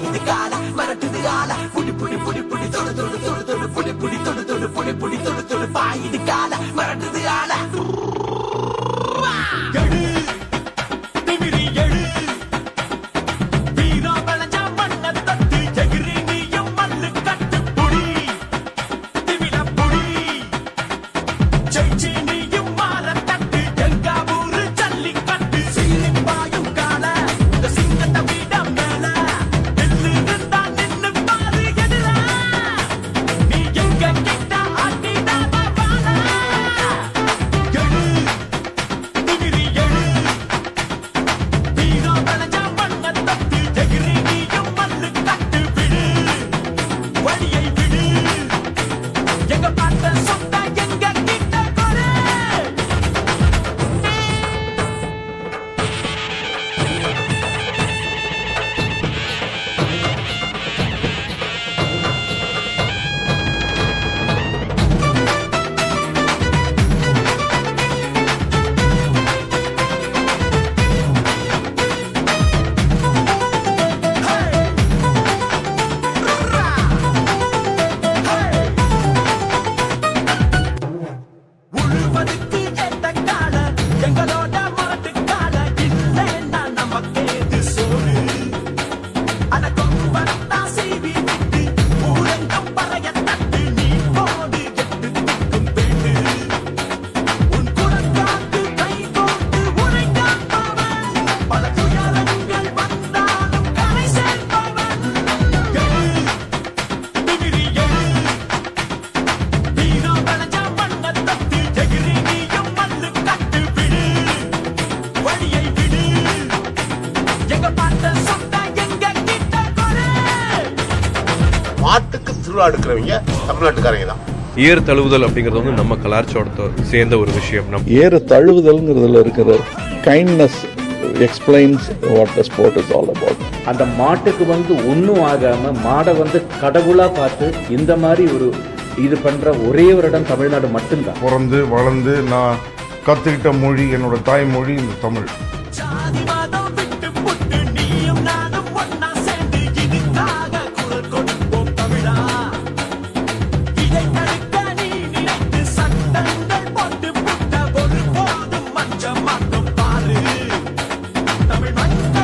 ఇది కాల మన తుది కాల పుడి పుడి పుడి மாட்டுக்கு திருவிழா எடுக்கிறவங்க தமிழ்நாட்டுக்காரங்க தான். ஏர் தழுவுதல் அப்படிங்கிறது வந்து நம்ம கலாச்சாரத்தை சேர்ந்த ஒரு விஷயம். நம் ஏறு தழுவுதல்ங்கிறதுல இருக்கிற kindness explains what the sport is all about அந்த மாட்டுக்கு வந்து ஒன்றும் ஆகாம மாடை வந்து கடவுளா பார்த்து இந்த மாதிரி ஒரு இது பண்ற ஒரே ஒரு இடம் தமிழ்நாடு மட்டும்தான். பிறந்து வளர்ந்து நான் கற்றுக்கிட்ட மொழி என்னோட தாய்மொழி இந்த தமிழ். Bye.